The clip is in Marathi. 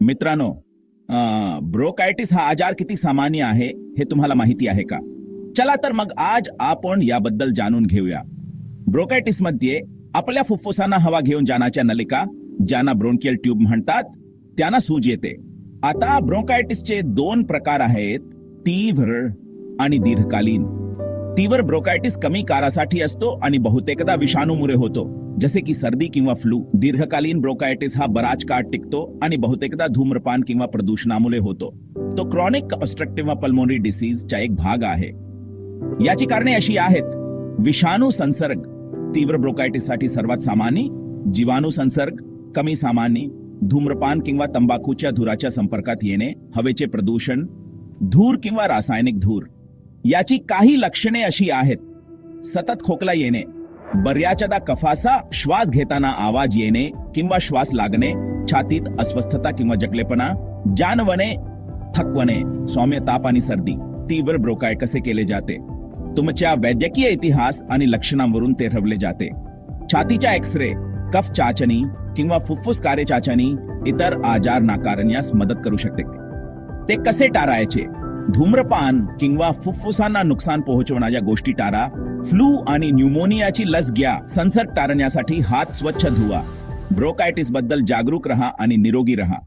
मित्रांनो ब्रोकायटिस हा आजार किती सामान्य आहे हे तुम्हाला माहिती आहे का? चला तर मग आज आपण याबद्दल जाणून घेऊया. ब्रोकायटिसमध्ये आपल्या फुफ्फुसांना हवा घेऊन जाण्याच्या नलिका ज्यांना ब्रोंकियल ट्यूब म्हणतात त्यांना सूज येते. आता ब्रोकायटिसचे दोन प्रकार आहेत तीव्र आणि दीर्घकालीन. तीव्र ब्रोकायटिस कमी कारासाठी असतो आणि बहुतेकदा विषाणूमुळे होतो. जसे की सर्दी किंवा फ्लू दीर्घकालीन ब्रोकायटिस हा बराच काळ टिकतो आणि बहुतेकदा धूम्रपान किंवा प्रदूषणामुळे होतो. तो क्रॉनिक ऑस्ट्रक्टिव्ह पल्मोनरी डिसीजचा एक भाग आहे. याची कारणे अशी आहेत विषाणू संसर्ग तीव्र ब्रोकायटिससाठी सर्वात सामान्य जीवाणू संसर्ग कमी सामान्य धूम्रपान किंवा तंबाखूच्या धुराच्या संपर्कात येणे हवेचे प्रदूषण धूर किंवा रासायनिक धूर. याची काही लक्षणे अशी आहेत सतत खोकला येणे बऱ्याचदा कफासा श्वास घेताना आवाज येणे किंवा श्वास लागणे छातीत अस्वस्थता किंवा जकलेपणा जानवणे थकवणे सौम्य ताप आणि सर्दी तीव्र ब्रोकाय कसे केले जाते? तुमच्या वैद्यकीय इतिहास आणि लक्षणांवरून ते ठरवले जाते. छातीच्या एक्सरे कफ चाचणी किंवा फुफ्फुस कार्य चाचणी इतर आजार नाकारण्यास मदत करू शकते. ते कसे टाळायचे? धूम्रपान किंवा फुफ्फुसांना नुकसान पोहोचवणाऱ्या गोष्टी टाळा फ्लू आणि न्यूमोनियाची लस घ्या. संसर्ग टाळण्यासाठी हात स्वच्छ धुवा. ब्रोकायटिसबद्दल जागरूक रहा आणि निरोगी रहा.